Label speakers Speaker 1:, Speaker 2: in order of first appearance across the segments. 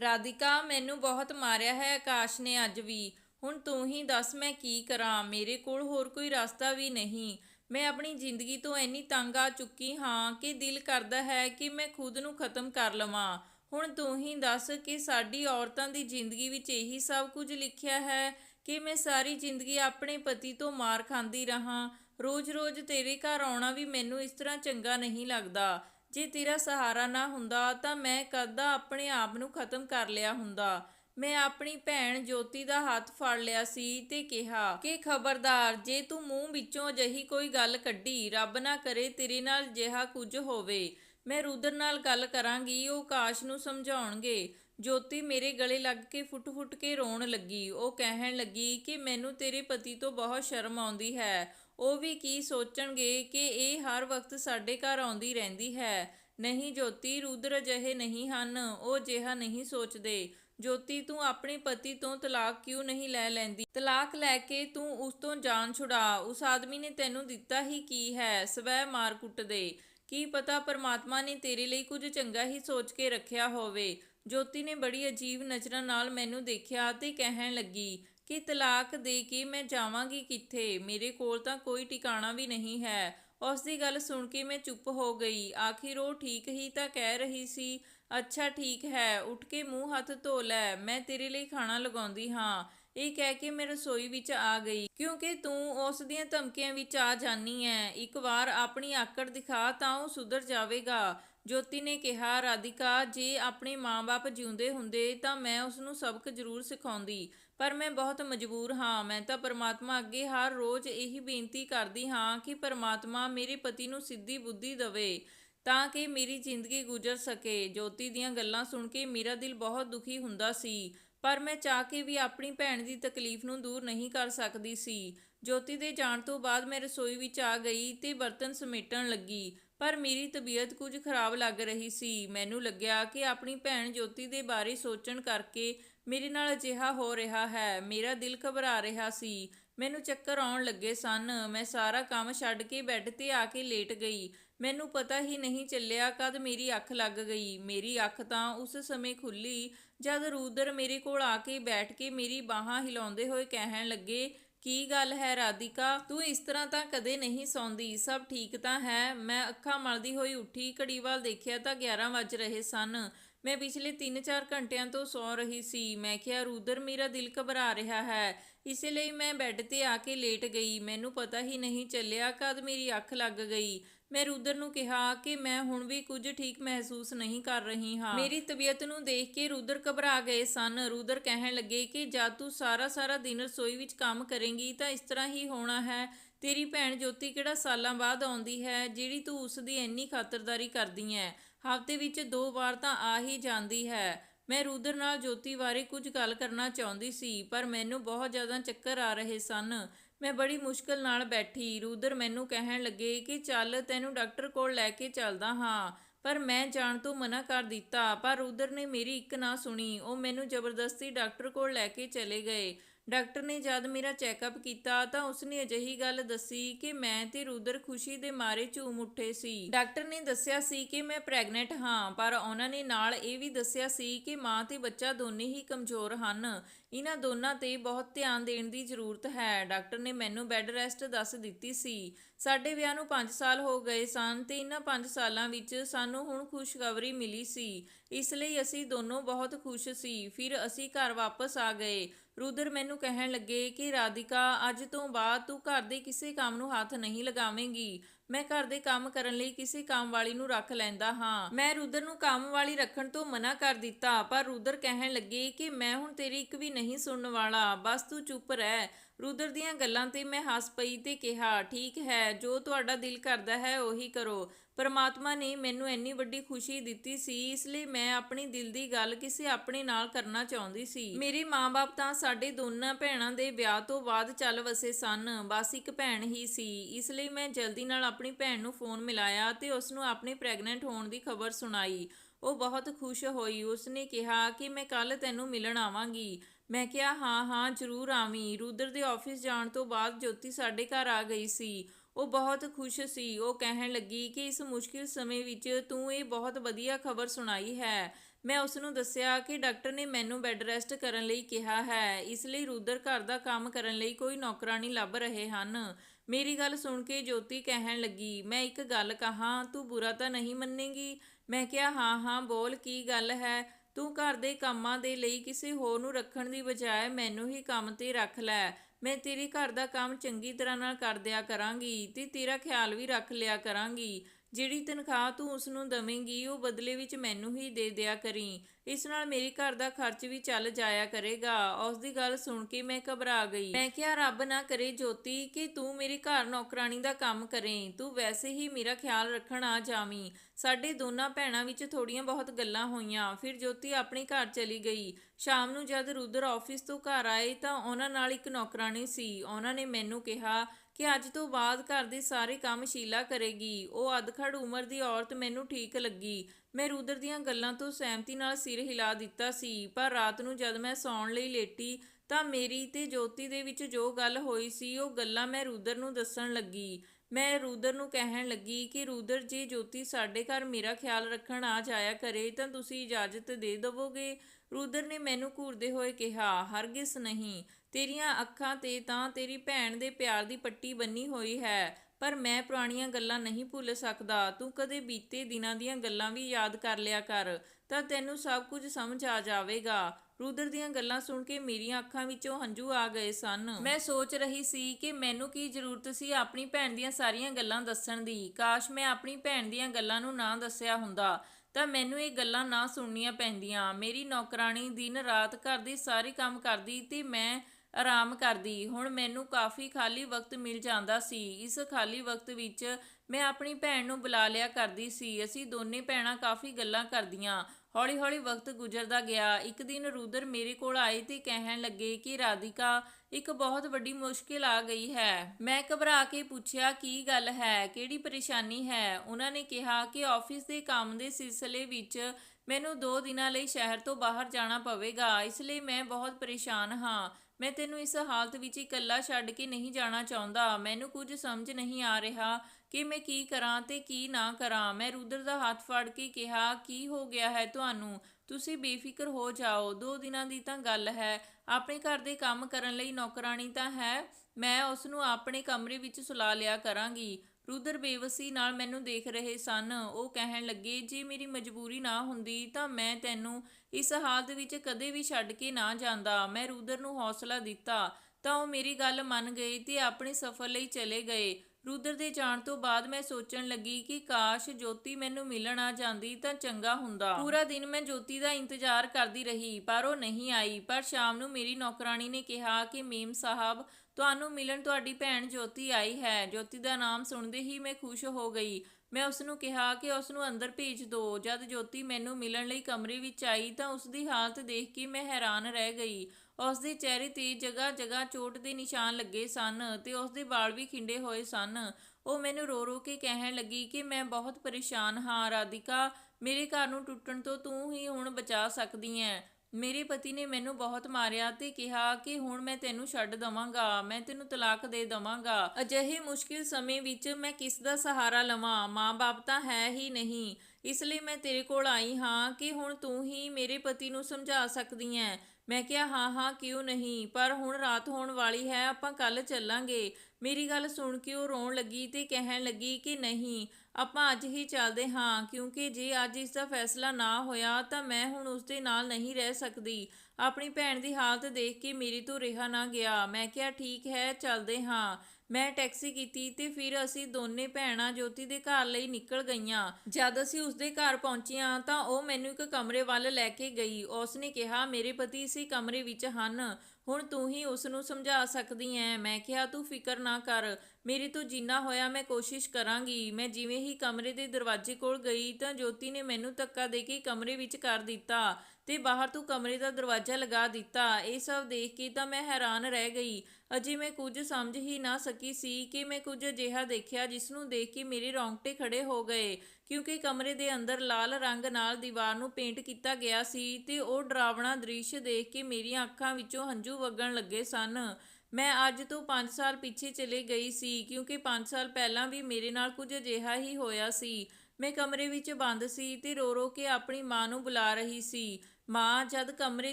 Speaker 1: ਰਾਧਿਕਾ, ਮੈਨੂੰ ਬਹੁਤ ਮਾਰਿਆ ਹੈ ਆਕਾਸ਼ ਨੇ ਅੱਜ ਵੀ। ਹੁਣ ਤੂੰ ਹੀ ਦੱਸ ਮੈਂ ਕੀ ਕਰਾਂ। ਮੇਰੇ ਕੋਲ ਹੋਰ ਕੋਈ ਰਸਤਾ ਵੀ ਨਹੀਂ। ਮੈਂ ਆਪਣੀ ਜ਼ਿੰਦਗੀ ਤੋਂ ਇੰਨੀ ਤੰਗ ਆ ਚੁੱਕੀ ਹਾਂ ਕਿ ਦਿਲ ਕਰਦਾ ਹੈ ਕਿ ਮੈਂ ਖੁਦ ਨੂੰ ਖਤਮ ਕਰ ਲਵਾਂ। ਹੁਣ ਤੂੰ ਹੀ ਦੱਸ ਕਿ ਸਾਡੀ ਔਰਤਾਂ ਦੀ ਜ਼ਿੰਦਗੀ ਵਿੱਚ ਇਹੀ ਸਭ ਕੁਝ ਲਿਖਿਆ ਹੈ ਕਿ ਮੈਂ ਸਾਰੀ ਜ਼ਿੰਦਗੀ ਆਪਣੇ ਪਤੀ ਤੋਂ ਮਾਰ ਖਾਂਦੀ ਰਹਾ। ਰੋਜ਼-ਰੋਜ਼ ਤੇਰੇ ਘਰ ਆਉਣਾ ਵੀ ਮੈਨੂੰ ਇਸ ਤਰ੍ਹਾਂ ਚੰਗਾ ਨਹੀਂ ਲੱਗਦਾ। ਜੇ ਤੇਰਾ ਸਹਾਰਾ ਨਾ ਹੁੰਦਾ ਤਾਂ ਮੈਂ ਕਦਾ ਆਪਣੇ ਆਪ ਨੂੰ ਖਤਮ ਕਰ ਲਿਆ ਹੁੰਦਾ। ਮੈਂ ਆਪਣੀ ਭੈਣ ਜੋਤੀ ਦਾ ਹੱਥ ਫੜ ਲਿਆ ਸੀ ਤੇ ਕਿਹਾ, ਕਿ ਖਬਰਦਾਰ, ਜੇ ਤੂੰ ਮੂੰਹ ਵਿੱਚੋਂ ਅਜਿਹੀ ਕੋਈ ਗੱਲ ਕੱਢੀ, ਰੱਬ ਨਾ ਕਰੇ ਤੇਰੇ ਨਾਲ ਜਿਹਾ ਕੁਝ ਹੋਵੇ। ਮੈਂ ਰੁਦਰ ਨਾਲ ਗੱਲ ਕਰਾਂਗੀ, ਉਹ ਕਾਸ਼ ਨੂੰ ਸਮਝਾਉਣਗੇ। ਜੋਤੀ ਮੇਰੇ ਗਲੇ ਲੱਗ ਕੇ ਫੁੱਟ-ਫੁੱਟ ਕੇ ਰੋਣ ਲੱਗੀ। ਉਹ ਕਹਿਣ ਲੱਗੀ ਕਿ ਮੈਨੂੰ ਤੇਰੇ ਪਤੀ ਤੋਂ ਬਹੁਤ ਸ਼ਰਮ ਆਉਂਦੀ ਹੈ। ਉਹ ਵੀ ਕੀ ਸੋਚਣਗੇ ਕਿ ਇਹ ਹਰ ਵਕਤ ਸਾਡੇ ਘਰ ਆਉਂਦੀ ਰਹਿੰਦੀ ਹੈ। ਨਹੀਂ ਜੋਤੀ ਰੁਦਰ ਅਜਿਹੇ ਨਹੀਂ ਹਨ, ਉਹ ਜਿਹਾ ਨਹੀਂ ਸੋਚਦੇ। ਜੋਤੀ, ਤੂੰ ਆਪਣੇ ਪਤੀ ਤੋਂ ਤਲਾਕ ਕਿਉਂ ਨਹੀਂ ਲੈ ਲੈਂਦੀ? ਤਲਾਕ ਲੈ ਕੇ ਤੂੰ ਉਸ ਤੋਂ ਜਾਨ ਛੁਡਾ। ਉਸ ਆਦਮੀ ਨੇ ਤੈਨੂੰ ਦਿੱਤਾ ਹੀ ਕੀ ਹੈ? ਸਵੈ ਮਾਰ ਕੁੱਟ ਦੇ ਕੀ ਪਤਾ ਪਰਮਾਤਮਾ ਨੇ ਤੇਰੇ ਲਈ ਕੁਝ ਚੰਗਾ ਹੀ ਸੋਚ ਕੇ ਰੱਖਿਆ ਹੋਵੇ। ਜੋਤੀ ਨੇ ਬੜੀ ਅਜੀਬ ਨਜ਼ਰਾਂ ਨਾਲ ਮੈਨੂੰ ਦੇਖਿਆ ਤੇ ਕਹਿਣ ਲੱਗੀ ਕਿ ਤਲਾਕ ਦੇ ਕੇ ਮੈਂ ਜਾਵਾਂਗੀ ਕਿੱਥੇ? ਮੇਰੇ ਕੋਲ ਤਾਂ ਕੋਈ ਟਿਕਾਣਾ ਵੀ ਨਹੀਂ ਹੈ। ਉਸ ਦੀ ਗੱਲ ਸੁਣ ਕੇ ਮੈਂ ਚੁੱਪ ਹੋ ਗਈ। ਆਖਿਰ ਉਹ ਠੀਕ ਹੀ ਤਾਂ ਕਹਿ ਰਹੀ ਸੀ, ਅੱਛਾ, ਠੀਕ ਹੈ, ਉੱਠ ਕੇ ਮੂੰਹ ਹੱਥ ਧੋ ਲੈ, ਮੈਂ ਤੇਰੇ ਲਈ ਖਾਣਾ ਲਗਾਉਂਦੀ ਹਾਂ। ਇਹ ਕਹਿ ਕੇ ਮੈਂ ਰਸੋਈ ਵਿੱਚ ਆ ਗਈ। ਕਿਉਂਕਿ ਤੂੰ ਉਸ ਦੀਆਂ ਧਮਕੀਆਂ ਵਿੱਚ ਆ ਜਾਨੀ ਐ। ਇੱਕ ਵਾਰ ਆਪਣੀ ਆਕੜ ਦਿਖਾ ਤਾਂ ਉਹ ਸੁਧਰ ਜਾਵੇਗਾ। ਜੋਤੀ ਨੇ ਕਿਹਾ, ਰਾਧਿਕਾ, ਜੇ ਆਪਣੇ ਮਾਂ-ਬਾਪ ਜਿਉਂਦੇ ਹੁੰਦੇ ਤਾਂ ਮੈਂ ਉਸ ਨੂੰ ਸਬਕ ਜ਼ਰੂਰ ਸਿਖਾਉਂਦੀ। ਪਰ ਮੈਂ ਬਹੁਤ ਮਜਬੂਰ ਹਾਂ। ਮੈਂ ਤਾਂ ਪਰਮਾਤਮਾ ਅੱਗੇ ਹਰ ਰੋਜ਼ ਇਹੀ ਬੇਨਤੀ ਕਰਦੀ ਹਾਂ ਕਿ ਪਰਮਾਤਮਾ ਮੇਰੇ ਪਤੀ ਨੂੰ ਸਿੱਧੀ ਬੁੱਧੀ ਦੇਵੇ ਤਾਂ ਕਿ ਮੇਰੀ ਜ਼ਿੰਦਗੀ ਗੁਜ਼ਰ ਸਕੇ। ਜੋਤੀ ਦੀਆਂ ਗੱਲਾਂ ਸੁਣ ਕੇ ਮੇਰਾ ਦਿਲ ਬਹੁਤ ਦੁਖੀ ਹੁੰਦਾ ਸੀ, ਪਰ ਮੈਂ ਚਾਹ ਕੇ ਵੀ ਆਪਣੀ ਭੈਣ ਦੀ ਤਕਲੀਫ ਨੂੰ ਦੂਰ ਨਹੀਂ ਕਰ ਸਕਦੀ ਸੀ। ਜੋਤੀ ਦੇ ਜਾਣ ਤੋਂ ਬਾਅਦ ਮੈਂ ਰਸੋਈ ਵਿੱਚ ਆ ਗਈ ਤੇ ਬਰਤਨ ਸਮੇਟਣ ਲੱਗੀ, ਪਰ ਮੇਰੀ ਤਬੀਅਤ ਕੁਝ ਖਰਾਬ ਲੱਗ ਰਹੀ ਸੀ। ਮੈਨੂੰ ਲੱਗਿਆ ਕਿ ਆਪਣੀ ਭੈਣ ਜੋਤੀ ਦੇ ਬਾਰੇ ਸੋਚਣ ਕਰਕੇ ਮੇਰੇ ਨਾਲ ਅਜਿਹਾ ਹੋ ਰਿਹਾ ਹੈ, ਮੇਰਾ ਦਿਲ ਘਬਰਾ ਰਿਹਾ ਸੀ। ਮੈਨੂੰ ਚੱਕਰ ਆਉਣ ਲੱਗੇ ਸਨ। ਮੈਂ ਸਾਰਾ ਕੰਮ ਛੱਡ ਕੇ ਬੈੱਡ ਤੇ ਆ ਕੇ ਲੇਟ ਗਈ। ਮੈਨੂੰ ਪਤਾ ਹੀ ਨਹੀਂ ਚੱਲਿਆ ਕਦ ਮੇਰੀ ਅੱਖ ਲੱਗ ਗਈ। ਮੇਰੀ ਅੱਖ ਤਾਂ ਉਸ ਸਮੇਂ ਖੁੱਲੀ ਜਦ ਰੂਦਰ ਮੇਰੇ ਕੋਲ ਆ ਕੇ ਬੈਠ ਕੇ ਮੇਰੀ ਬਾਹਾਂ ਹਿਲਾਉਂਦੇ ਹੋਏ ਕਹਿਣ ਲੱਗੇ, ਕੀ ਗੱਲ ਹੈ ਰਾਧਿਕਾ? ਤੂੰ ਇਸ ਤਰ੍ਹਾਂ ਤਾਂ ਕਦੇ ਨਹੀਂ ਸੌਂਦੀ। ਸਭ ਠੀਕ ਤਾਂ ਹੈ। ਮੈਂ ਅੱਖਾਂ ਮਲਦੀ ਹੋਈ ਉੱਠੀ। ਘੜੀ ਵੱਲ ਦੇਖਿਆ ਤਾਂ 11 ਵੱਜ ਰਹੇ ਸਨ। ਮੈਂ ਪਿਛਲੇ 3-4 ਘੰਟਿਆਂ ਤੋਂ ਸੌ ਰਹੀ ਸੀ। ਮੈਂ ਕਿਹਾ, ਰੂਦਰ, ਮੇਰਾ ਦਿਲ ਘਬਰਾ ਰਿਹਾ ਹੈ। ਇਸੇ ਲਈ ਮੈਂ ਬੈੱਡ ਤੇ ਆ ਕੇ ਲੇਟ ਗਈ। ਮੈਨੂੰ ਪਤਾ ਹੀ ਨਹੀਂ ਚੱਲਿਆ ਕਦ ਮੇਰੀ ਅੱਖ ਲੱਗ ਗਈ। ਮੈਂ ਰੂਦਰ ਨੂੰ ਕਿਹਾ ਕਿ ਮੈਂ ਹੁਣ ਵੀ ਕੁਝ ਠੀਕ ਮਹਿਸੂਸ ਨਹੀਂ ਕਰ ਰਹੀ ਹਾਂ। ਮੇਰੀ ਤਬੀਅਤ ਨੂੰ ਦੇਖ ਕੇ ਰੂਦਰ ਘਬਰਾ ਗਏ ਸਨ। ਰੂਦਰ ਕਹਿਣ ਲੱਗੇ ਕਿ, ਜਦ ਤੂੰ ਸਾਰਾ ਸਾਰਾ ਦਿਨ ਰਸੋਈ ਵਿੱਚ ਕੰਮ ਕਰੇਂਗੀ ਤਾਂ ਇਸ ਤਰ੍ਹਾਂ ਹੀ ਹੋਣਾ ਹੈ। ਤੇਰੀ ਭੈਣ ਜੋਤੀ ਕਿਹੜਾ ਸਾਲਾਂ ਬਾਅਦ ਆਉਂਦੀ ਹੈ, ਜਿਹੜੀ ਤੂੰ ਉਸ ਦੀ ਇੰਨੀ ਖਾਤਰਦਾਰੀ ਕਰਦੀ ਹੈ? ਹਫ਼ਤੇ ਵਿੱਚ ਦੋ ਵਾਰ ਤਾਂ ਆ ਹੀ ਜਾਂਦੀ ਹੈ। ਮੈਂ ਰੂਦਰ ਨਾਲ ਜੋਤੀ ਬਾਰੇ ਕੁਝ ਗੱਲ ਕਰਨਾ ਚਾਹੁੰਦੀ ਸੀ, ਪਰ ਮੈਨੂੰ ਬਹੁਤ ਜ਼ਿਆਦਾ ਚੱਕਰ ਆ ਰਹੇ ਸਨ। ਮੈਂ ਬੜੀ ਮੁਸ਼ਕਲ ਨਾਲ ਬੈਠੀ। ਰੂਦਰ ਮੈਨੂੰ ਕਹਿਣ ਲੱਗੇ ਕਿ ਚੱਲ ਤੈਨੂੰ ਡਾਕਟਰ ਕੋਲ ਲੈ ਕੇ ਚੱਲਦਾ ਹਾਂ, ਪਰ ਮੈਂ ਜਾਣ ਤੋਂ ਮਨਾ ਕਰ ਦਿੱਤਾ। ਪਰ ਰੂਦਰ ਨੇ ਮੇਰੀ ਇੱਕ ਨਾ ਸੁਣੀ। ਉਹ ਮੈਨੂੰ ਜ਼ਬਰਦਸਤੀ ਡਾਕਟਰ ਕੋਲ ਲੈ ਕੇ ਚਲੇ ਗਏ। ਡਾਕਟਰ ਨੇ ਜਦ ਮੇਰਾ ਚੈੱਕਅਪ ਕੀਤਾ ਤਾਂ ਉਸਨੇ ਅਜਿਹੀ ਗੱਲ ਦੱਸੀ ਕਿ ਮੈਂ ਤੇ ਰੂਦਰ ਖੁਸ਼ੀ ਦੇ ਮਾਰੇ ਝੂਮ ਉੱਠੇ ਸੀ। ਡਾਕਟਰ ਨੇ ਦੱਸਿਆ ਸੀ ਕਿ ਮੈਂ ਪ੍ਰੈਗਨੈਂਟ ਹਾਂ, ਪਰ ਉਹਨਾਂ ਨੇ ਨਾਲ ਇਹ ਵੀ ਦੱਸਿਆ ਸੀ ਕਿ ਮਾਂ ਤੇ ਬੱਚਾ ਦੋਨੇ ਹੀ ਕਮਜ਼ੋਰ ਹਨ। ਇਹਨਾਂ ਦੋਨਾਂ ਤੇ ਬਹੁਤ ਧਿਆਨ ਦੇਣ ਦੀ ਜ਼ਰੂਰਤ ਹੈ। ਡਾਕਟਰ ਨੇ ਮੈਨੂੰ ਬੈੱਡ ਰੈਸਟ ਦੱਸ ਦਿੱਤੀ ਸੀ। ਸਾਡੇ ਵਿਆਹ ਨੂੰ 5 ਸਾਲ ਹੋ ਗਏ ਸਨ ਤੇ ਇਹਨਾਂ 5 ਸਾਲਾਂ ਵਿੱਚ ਸਾਨੂੰ ਹੁਣ ਖੁਸ਼ਖਬਰੀ ਮਿਲੀ ਸੀ। ਇਸ ਲਈ ਅਸੀਂ ਦੋਨੋਂ ਬਹੁਤ ਖੁਸ਼ ਸੀ। ਫਿਰ ਅਸੀਂ ਘਰ ਵਾਪਸ ਆ ਗਏ। ਰੁਦਰ ਮੈਨੂੰ ਕਹਿਣ ਲੱਗੇ ਕਿ ਰਾਧਿਕਾ, ਅੱਜ ਤੋਂ ਬਾਅਦ ਤੂੰ ਘਰ ਦੇ ਕਿਸੇ ਕੰਮ ਨੂੰ ਹੱਥ ਨਹੀਂ ਲਗਾਵੇਂਗੀ। ਮੈਂ ਘਰ ਦੇ ਕੰਮ ਕਰਨ ਲਈ ਕਿਸੇ ਕੰਮ ਵਾਲੀ ਨੂੰ ਰੱਖ ਲੈਂਦਾ ਹਾਂ। ਮੈਂ ਰੁਦਰ ਨੂੰ ਕੰਮ ਵਾਲੀ ਰੱਖਣ ਤੋਂ ਮਨਾ ਕਰ ਦਿੱਤਾ, ਪਰ ਰੁਦਰ ਕਹਿਣ ਲੱਗੇ ਕਿ ਮੈਂ ਹੁਣ ਤੇਰੀ ਇੱਕ ਵੀ ਨਹੀਂ ਸੁਣਨ ਵਾਲਾ। ਬਸ ਤੂੰ ਚੁੱਪ ਰਹਿ। ਰੁਦਰ ਦੀਆਂ ਗੱਲਾਂ ਤੇ ਮੈਂ ਹੱਸ ਪਈ ਤੇ ਕਿਹਾ, ਠੀਕ ਹੈ, ਜੋ ਤੁਹਾਡਾ ਦਿਲ ਕਰਦਾ ਹੈ ਉਹੀ ਕਰੋ। ਪਰਮਾਤਮਾ ਨੇ ਮੈਨੂੰ ਇੰਨੀ ਵੱਡੀ ਖੁਸ਼ੀ ਦਿੱਤੀ ਸੀ, ਇਸ ਲਈ ਮੈਂ ਆਪਣੀ ਦਿਲ ਦੀ ਗੱਲ ਕਿਸੇ ਆਪਣੇ ਨਾਲ ਕਰਨਾ ਚਾਹੁੰਦੀ ਸੀ। ਮੇਰੇ ਮਾਪੇ ਤਾਂ ਸਾਡੇ ਦੋਨਾਂ ਭੈਣਾਂ ਦੇ ਵਿਆਹ ਤੋਂ ਬਾਅਦ ਚੱਲ ਵਸੇ ਸਨ, ਬਸ ਇੱਕ ਭੈਣ ਹੀ ਸੀ। ਇਸ ਲਈ ਮੈਂ ਜਲਦੀ ਨਾਲ ਆਪਣੀ ਭੈਣ ਨੂੰ ਫੋਨ ਮਿਲਾਇਆ ਤੇ ਉਸ ਨੂੰ ਆਪਣੇ ਪ੍ਰੈਗਨੈਂਟ ਹੋਣ ਦੀ ਖਬਰ ਸੁਣਾਈ। ਉਹ ਬਹੁਤ ਖੁਸ਼ ਹੋਈ। ਉਸਨੇ ਕਿਹਾ ਕਿ ਮੈਂ ਕੱਲ ਤੈਨੂੰ ਮਿਲਣ ਆਵਾਂਗੀ। ਮੈਂ ਕਿਹਾ, ਹਾਂ ਹਾਂ, ਜ਼ਰੂਰ ਆਵੀਂ। ਰੁਦਰ ਦੇ ਆਫਿਸ ਜਾਣ ਤੋਂ ਬਾਅਦ ਜੋਤੀ ਸਾਡੇ ਘਰ ਆ ਗਈ ਸੀ। ਉਹ ਬਹੁਤ ਖੁਸ਼ ਸੀ। ਉਹ ਕਹਿਣ ਲੱਗੀ ਕਿ ਇਸ ਮੁਸ਼ਕਿਲ ਸਮੇਂ ਵਿੱਚ ਤੂੰ ਇਹ ਬਹੁਤ ਵਧੀਆ ਖਬਰ ਸੁਣਾਈ ਹੈ। ਮੈਂ ਉਸ ਨੂੰ ਦੱਸਿਆ ਕਿ ਡਾਕਟਰ ਨੇ ਮੈਨੂੰ ਬੈੱਡ ਰੈਸਟ ਕਰਨ ਲਈ ਕਿਹਾ ਹੈ। ਇਸ ਲਈ ਰੁਦਰ ਘਰ ਦਾ ਕੰਮ ਕਰਨ ਲਈ ਕੋਈ ਨੌਕਰਾਨੀ ਲੱਭ ਰਹੇ ਹਨ। ਮੇਰੀ ਗੱਲ ਸੁਣ ਕੇ ਜੋਤੀ ਕਹਿਣ ਲੱਗੀ, ਮੈਂ ਇੱਕ ਗੱਲ ਕਹਾਂ, ਤੂੰ ਬੁਰਾ ਤਾਂ ਨਹੀਂ ਮੰਨੇਗੀ? ਮੈਂ ਕਿਹਾ, ਹਾਂ ਹਾਂ, ਬੋਲ, ਕੀ ਗੱਲ ਹੈ? ਤੂੰ ਘਰ ਦੇ ਕੰਮਾਂ ਦੇ ਲਈ ਕਿਸੇ ਹੋਰ ਨੂੰ ਰੱਖਣ ਦੀ ਬਜਾਏ ਮੈਨੂੰ ਹੀ ਕੰਮ ਤੇ ਰੱਖ ਲੈ। ਮੈਂ ਤੇਰੇ ਘਰ ਦਾ ਕੰਮ ਚੰਗੀ ਤਰ੍ਹਾਂ ਨਾਲ ਕਰ ਦਿਆ ਕਰਾਂਗੀ ਤੇ ਤੇਰਾ ਖਿਆਲ ਵੀ ਰੱਖ ਲਿਆ ਕਰਾਂਗੀ। ਜਿਹੜੀ ਤਨਖਾਹ ਤੂੰ ਉਸ ਨੂੰ ਦਵੇਂਗੀ, ਉਹ ਬਦਲੇ ਵਿੱਚ ਮੈਨੂੰ ਹੀ ਦੇ ਦਿਆ ਕਰੀ। ਇਸ ਨਾਲ ਮੇਰੇ ਘਰ ਦਾ ਖਰਚ ਵੀ ਚੱਲ ਜਾਇਆ ਕਰੇਗਾ। ਉਸ ਦੀ ਗੱਲ ਸੁਣ ਕੇ ਮੈਂ ਘਬਰਾ ਗਈ। ਮੈਂ ਕਿਹਾ, ਰੱਬ ਨਾ ਕਰੇ ਜੋਤੀ ਕਿ ਤੂੰ ਮੇਰੇ ਘਰ ਨੌਕਰਾਨੀ ਦਾ ਕੰਮ ਕਰੇ। ਤੂੰ ਵੈਸੇ ਹੀ ਮੇਰਾ ਖਿਆਲ ਰੱਖਣ ਆ ਜਾਵੀਂ। ਸਾਡੇ ਦੋਨਾਂ ਭੈਣਾਂ ਵਿੱਚ ਥੋੜੀਆਂ ਬਹੁਤ ਗੱਲਾਂ ਹੋਈਆਂ। ਫਿਰ ਜੋਤੀ ਆਪਣੇ ਘਰ ਚਲੀ ਗਈ। ਸ਼ਾਮ ਨੂੰ ਜਦ ਰੁਦਰ ਆਫਿਸ ਤੋਂ ਘਰ ਆਏ ਤਾਂ ਉਹਨਾਂ ਨਾਲ ਇੱਕ ਨੌਕਰਾਨੀ ਸੀ। ਉਹਨਾਂ ਨੇ ਮੈਨੂੰ ਕਿਹਾ ਕਿ ਅੱਜ ਤੋਂ ਬਾਅਦ ਘਰ ਦੇ ਸਾਰੇ ਕੰਮ ਸ਼ੀਲਾ ਕਰੇਗੀ। ਉਹ ਅਧਖੜ ਉਮਰ ਦੀ ਔਰਤ ਮੈਨੂੰ ਠੀਕ ਲੱਗੀ। ਮੈਂ ਰੁਦਰ ਦੀਆਂ ਗੱਲਾਂ ਤੋਂ ਸਹਿਮਤੀ ਨਾਲ ਸਿਰ ਹਿਲਾ ਦਿੱਤਾ ਸੀ, ਪਰ ਰਾਤ ਨੂੰ ਜਦ ਮੈਂ ਸੌਣ ਲਈ ਲੇਟੀ ਤਾਂ ਮੇਰੀ ਤੇ ਜੋਤੀ ਦੇ ਵਿੱਚ ਜੋ ਗੱਲ ਹੋਈ ਸੀ, ਉਹ ਗੱਲਾਂ ਮੈਂ ਰੁਦਰ ਨੂੰ ਦੱਸਣ ਲੱਗੀ। ਮੈਂ ਰੁਦਰ ਨੂੰ ਕਹਿਣ ਲੱਗੀ ਕਿ, ਰੁਦਰ, ਜੇ ਜੋਤੀ ਸਾਡੇ ਘਰ ਮੇਰਾ ਖਿਆਲ ਰੱਖਣ ਆ ਜਾਇਆ ਕਰੇ ਤਾਂ ਤੁਸੀਂ ਇਜਾਜ਼ਤ ਦੇ ਦੇਵੋਗੇ? ਰੁਦਰ ਨੇ ਮੈਨੂੰ ਘੂਰਦੇ ਹੋਏ ਕਿਹਾ, ਹਰਗਿਸ ਨਹੀਂ। ਤੇਰੀਆਂ ਅੱਖਾਂ ਤੇ ਤਾਂ ਤੇਰੀ ਭੈਣ ਦੇ ਪਿਆਰ ਦੀ ਪੱਟੀ ਬੰਨੀ ਹੋਈ ਹੈ, ਪਰ ਮੈਂ ਪੁਰਾਣੀਆਂ ਗੱਲਾਂ ਨਹੀਂ ਭੁੱਲ ਸਕਦਾ। ਤੂੰ ਕਦੇ ਬੀਤੇ ਦਿਨਾਂ ਦੀਆਂ ਗੱਲਾਂ ਵੀ ਯਾਦ ਕਰ ਲਿਆ ਕਰ, ਤਾਂ ਤੈਨੂੰ ਸਭ ਕੁਝ ਸਮਝ ਆ ਜਾਵੇਗਾ। ਰੁਦਰ ਦੀਆਂ ਗੱਲਾਂ ਸੁਣ ਕੇ ਮੇਰੀਆਂ ਅੱਖਾਂ ਵਿੱਚੋਂ ਹੰਝੂ ਆ ਗਏ ਸਨ। ਮੈਂ ਸੋਚ ਰਹੀ ਸੀ ਕਿ ਮੈਨੂੰ ਕੀ ਜ਼ਰੂਰਤ ਸੀ ਆਪਣੀ ਭੈਣ ਦੀਆਂ ਸਾਰੀਆਂ ਗੱਲਾਂ ਦੱਸਣ ਦੀ। ਕਾਸ਼ ਮੈਂ ਆਪਣੀ ਭੈਣ ਦੀਆਂ ਗੱਲਾਂ ਨੂੰ ਨਾ ਦੱਸਿਆ ਹੁੰਦਾ, ਤਾਂ ਮੈਨੂੰ ਇਹ ਗੱਲਾਂ ਨਾ ਸੁਣਨੀਆਂ ਪੈਂਦੀਆਂ। ਮੇਰੀ ਨੌਕਰਾਨੀ ਦਿਨ ਰਾਤ ਘਰ ਦੇ ਸਾਰੇ ਕੰਮ ਕਰਦੀ ਤੇ ਮੈਂ ਆਰਾਮ ਕਰਦੀ। ਹੁਣ ਮੈਨੂੰ ਕਾਫੀ ਖਾਲੀ ਵਕਤ ਮਿਲ ਜਾਂਦਾ ਸੀ। ਇਸ ਖਾਲੀ ਵਕਤ ਵਿੱਚ ਮੈਂ ਆਪਣੀ ਭੈਣ ਨੂੰ ਬੁਲਾ ਲਿਆ ਕਰਦੀ ਸੀ। ਅਸੀਂ ਦੋਨੇ ਭੈਣਾਂ ਕਾਫੀ ਗੱਲਾਂ ਕਰਦੀਆਂ। ਹੌਲੀ-ਹੌਲੀ ਵਕਤ ਗੁਜ਼ਰਦਾ ਗਿਆ। ਇੱਕ ਦਿਨ ਰੁਦਰ ਮੇਰੇ ਕੋਲ ਆਏ ਤੇ ਕਹਿਣ ਲੱਗੇ ਕਿ, ਰਾਧਿਕਾ, ਇੱਕ ਬਹੁਤ ਵੱਡੀ ਮੁਸ਼ਕਿਲ ਆ ਗਈ ਹੈ। ਮੈਂ ਘਬਰਾ ਕੇ ਪੁੱਛਿਆ, ਕੀ ਗੱਲ ਹੈ? ਕਿਹੜੀ ਪਰੇਸ਼ਾਨੀ ਹੈ? ਉਹਨਾਂ ਨੇ ਕਿਹਾ ਕਿ ਆਫਿਸ ਦੇ ਕੰਮ ਦੇ ਸਿਲਸਿਲੇ ਵਿੱਚ ਮੈਨੂੰ 2 ਦਿਨਾਂ ਲਈ ਸ਼ਹਿਰ ਤੋਂ ਬਾਹਰ ਜਾਣਾ ਪਵੇਗਾ, ਇਸ ਲਈ ਮੈਂ ਬਹੁਤ ਪਰੇਸ਼ਾਨ ਹਾਂ। ਮੈਂ ਤੈਨੂੰ ਇਸ ਹਾਲਤ ਵਿੱਚ ਇਕੱਲਾ ਛੱਡ ਕੇ ਨਹੀਂ ਜਾਣਾ ਚਾਹੁੰਦਾ। ਮੈਨੂੰ ਕੁਝ ਸਮਝ ਨਹੀਂ ਆ ਰਿਹਾ ਕਿ ਮੈਂ ਕੀ ਕਰਾਂ ਤੇ ਕੀ ਨਾ ਕਰਾਂ। ਮੈਂ ਰੁਦਰ ਦਾ ਹੱਥ ਫੜ ਕੇ ਕਿਹਾ, ਕੀ ਹੋ ਗਿਆ ਹੈ ਤੁਹਾਨੂੰ? ਤੁਸੀਂ ਬੇਫਿਕਰ ਹੋ ਜਾਓ। ਦੋ ਦਿਨਾਂ ਦੀ ਤਾਂ ਗੱਲ ਹੈ। ਆਪਣੇ ਘਰ ਦੇ ਕੰਮ ਕਰਨ ਲਈ ਨੌਕਰਾਨੀ ਤਾਂ ਹੈ। ਮੈਂ ਉਸ ਨੂੰ ਆਪਣੇ ਕਮਰੇ ਵਿੱਚ ਸੁਲਾ ਲਿਆ ਕਰਾਂਗੀ। ਰੁਦਰ ਬੇਵਸੀ ਨਾਲ ਮੈਨੂੰ ਦੇਖ ਰਹੇ ਸਨ। ਉਹ ਕਹਿਣ ਲੱਗੇ, ਜੇ ਮੇਰੀ ਮਜਬੂਰੀ ਨਾ ਹੁੰਦੀ ਤਾਂ ਮੈਂ ਤੈਨੂੰ ਇਸ ਹਾਲਤ ਵਿੱਚ ਕਦੇ ਵੀ ਛੱਡ ਕੇ ਨਾ ਜਾਂਦਾ। ਮੈਂ ਰੁਦਰ ਨੂੰ ਹੌਸਲਾ ਦਿੱਤਾ ਤਾਂ ਉਹ ਮੇਰੀ ਗੱਲ ਮੰਨ ਗਏ ਤੇ ਆਪਣੇ ਸਫ਼ਰ ਲਈ ਚਲੇ ਗਏ। ਰੁਦਰ ਦੇ ਜਾਣ ਤੋਂ ਬਾਅਦ ਮੈਂ ਸੋਚਣ ਲੱਗੀ ਕਿ ਕਾਸ਼ ਜੋਤੀ ਮੈਨੂੰ ਮਿਲਣ ਆ ਜਾਂਦੀ ਤਾਂ ਚੰਗਾ ਹੁੰਦਾ। ਪੂਰਾ ਦਿਨ ਮੈਂ ਜੋਤੀ ਦਾ ਇੰਤਜ਼ਾਰ ਕਰਦੀ ਰਹੀ, ਪਰ ਉਹ ਨਹੀਂ ਆਈ। ਪਰ ਸ਼ਾਮ ਨੂੰ ਮੇਰੀ ਨੌਕਰਾਨੀ ਨੇ ਕਿਹਾ ਕਿ ਮੇਮ ਸਾਹਿਬ ਤੁਹਾਨੂੰ ਮਿਲਣ ਤੁਹਾਡੀ ਭੈਣ ਜੋਤੀ ਆਈ ਹੈ। ਜੋਤੀ ਦਾ ਨਾਮ ਸੁਣਦੇ ਹੀ ਮੈਂ ਖੁਸ਼ ਹੋ ਗਈ। ਮੈਂ ਉਸ ਨੂੰ ਕਿਹਾ ਕਿ ਉਸ ਨੂੰ ਅੰਦਰ ਭੇਜ ਦਿਓ ਜਦ ਜੋਤੀ ਮੈਨੂੰ ਮਿਲਣ ਲਈ ਕਮਰੇ ਵਿੱਚ ਆਈ ਤਾਂ ਉਸ ਦੀ ਹਾਲਤ ਦੇਖ ਕੇ ਮੈਂ ਹੈਰਾਨ ਰਹਿ ਗਈ। ਉਸ ਦੇ ਚਿਹਰੇ ਤੇ ਜਗ੍ਹਾ ਜਗ੍ਹਾ ਚੋਟ ਦੇ ਨਿਸ਼ਾਨ ਲੱਗੇ ਸਨ ਤੇ ਉਸ ਦੇ ਵਾਲ ਵੀ ਖਿੰਡੇ ਹੋਏ ਸਨ। ਉਹ ਮੈਨੂੰ ਰੋ ਰੋ ਕੇ ਕਹਿਣ ਲੱਗੀ ਕਿ ਮੈਂ ਬਹੁਤ ਪਰੇਸ਼ਾਨ ਹਾਂ, ਰਾਧਿਕਾ। ਮੇਰੇ ਘਰ ਨੂੰ ਟੁੱਟਣ ਤੋਂ ਤੂੰ ਹੀ ਹੁਣ ਬਚਾ ਸਕਦੀ ਐ ਮੇਰੇ ਪਤੀ ਨੇ ਮੈਨੂੰ ਬਹੁਤ ਮਾਰਿਆ ਤੇ ਕਿਹਾ ਕਿ ਹੁਣ ਮੈਂ ਤੈਨੂੰ ਛੱਡ ਦਵਾਂਗਾ, ਮੈਂ ਤੈਨੂੰ ਤਲਾਕ ਦੇ ਦਵਾਂਗਾ। ਅਜਿਹੇ ਮੁਸ਼ਕਿਲ ਸਮੇਂ ਵਿੱਚ ਮੈਂ ਕਿਸ ਦਾ ਸਹਾਰਾ ਲਵਾਂ? ਮਾਂ-ਬਾਪ ਤਾਂ ਹੈ ਹੀ ਨਹੀਂ। ਇਸ ਲਈ ਮੈਂ ਤੇਰੇ ਕੋਲ ਆਈ ਹਾਂ ਕਿ ਹੁਣ ਤੂੰ ਹੀ ਮੇਰੇ ਪਤੀ ਨੂੰ ਸਮਝਾ ਸਕਦੀ ਐ ਮੈਂ ਕਿਹਾ, ਹਾਂ ਹਾਂ, ਕਿਉਂ ਨਹੀਂ? ਪਰ ਹੁਣ ਰਾਤ ਹੋਣ ਵਾਲੀ ਹੈ, ਆਪਾਂ ਕੱਲ ਚੱਲਾਂਗੇ। ਮੇਰੀ ਗੱਲ ਸੁਣ ਕੇ ਉਹ ਰੋਣ ਲੱਗੀ ਤੇ ਕਹਿਣ ਲੱਗੀ ਕਿ ਨਹੀਂ, ਆਪਾਂ ਅੱਜ ਹੀ ਚੱਲਦੇ ਹਾਂ, ਕਿਉਂਕਿ ਜੇ ਅੱਜ ਇਸ ਦਾ ਫੈਸਲਾ ਨਾ ਹੋਇਆ ਤਾਂ ਮੈਂ ਹੁਣ ਉਸ ਦੇ ਨਾਲ ਨਹੀਂ ਰਹਿ ਸਕਦੀ। ਆਪਣੀ ਭੈਣ ਦੀ ਹਾਲਤ ਦੇਖ ਕੇ ਮੇਰੀ ਤੋਂ ਰਿਹਾ ਨਾ ਗਿਆ। ਮੈਂ ਕਿਹਾ, ਠੀਕ ਹੈ, ਚੱਲਦੇ ਹਾਂ। ਮੈਂ ਟੈਕਸੀ ਕੀਤੀ ਤੇ ਫਿਰ ਅਸੀਂ ਦੋਨੇ ਭੈਣਾਂ ਜੋਤੀ ਦੇ ਘਰ ਲਈ ਨਿਕਲ ਗਈਆਂ। ਜਦ ਅਸੀਂ ਉਸਦੇ ਘਰ ਪਹੁੰਚੀਆਂ ਤਾਂ ਉਹ ਮੈਨੂੰ ਇੱਕ ਕਮਰੇ ਵੱਲ ਲੈ ਕੇ ਗਈ। ਉਸ ਨੇ ਕਿਹਾ, ਮੇਰੇ ਪਤੀ ਇਸੇ ਕਮਰੇ ਵਿੱਚ ਹਨ। ਹੁਣ ਤੂੰ ਹੀ ਉਸ ਨੂੰ ਸਮਝਾ ਸਕਦੀ ਐ। ਮੈਂ ਕਿਹਾ, ਤੂੰ ਫਿਕਰ ਨਾ ਕਰ। ਮੇਰੇ ਤੋਂ ਜਿੰਨਾ ਹੋਇਆ ਮੈਂ ਕੋਸ਼ਿਸ਼ ਕਰਾਂਗੀ। ਮੈਂ ਜਿਵੇਂ ਹੀ ਕਮਰੇ ਦੇ ਦਰਵਾਜ਼ੇ ਕੋਲ ਗਈ ਤਾਂ ਜੋਤੀ ਨੇ ਮੈਨੂੰ ਧੱਕਾ ਦੇ ਕੇ ਕਮਰੇ ਵਿੱਚ ਕਰ ਦਿੱਤਾ ਤੇ ਬਾਹਰ ਤੋਂ ਕਮਰੇ ਦਾ ਦਰਵਾਜ਼ਾ ਲਗਾ ਦਿੱਤਾ। ਇਹ ਸਭ ਦੇਖ ਕੇ ਤਾਂ ਮੈਂ ਹੈਰਾਨ ਰਹਿ ਗਈ। ਅਜੇ ਮੈਂ ਕੁਝ ਸਮਝ ਹੀ ਨਾ ਸਕੀ ਸੀ ਕਿ ਮੈਂ ਕੁਝ ਅਜਿਹਾ ਦੇਖਿਆ ਜਿਸ ਨੂੰ ਦੇਖ ਕੇ ਮੇਰੇ ਰੌਂਗਟੇ ਖੜੇ ਹੋ ਗਏ। ਕਿਉਂਕਿ ਕਮਰੇ ਦੇ ਅੰਦਰ ਲਾਲ ਰੰਗ ਨਾਲ ਦੀਵਾਰ ਨੂੰ ਪੇਂਟ ਕੀਤਾ ਗਿਆ ਸੀ ਤੇ ਉਹ ਡਰਾਵਣਾ ਦ੍ਰਿਸ਼ ਦੇਖ ਕੇ ਮੇਰੀਆਂ ਅੱਖਾਂ ਵਿੱਚੋਂ ਹੰਝੂ ਵਗਣ ਲੱਗੇ ਸਨ। ਮੈਂ ਅੱਜ ਤੋਂ 5 ਸਾਲ ਪਿੱਛੇ ਚਲੇ ਗਈ ਸੀ, ਕਿਉਂਕਿ 5 ਸਾਲ ਪਹਿਲਾਂ ਵੀ ਮੇਰੇ ਨਾਲ ਕੁਝ ਅਜਿਹਾ ਹੀ ਹੋਇਆ ਸੀ। ਮੈਂ ਕਮਰੇ ਵਿੱਚ ਬੰਦ ਸੀ ਤੇ ਰੋ ਰੋ ਕੇ ਆਪਣੀ ਮਾਂ ਨੂੰ ਬੁਲਾ ਰਹੀ ਸੀ। ਮਾਂ, ਜਦ ਕਮਰੇ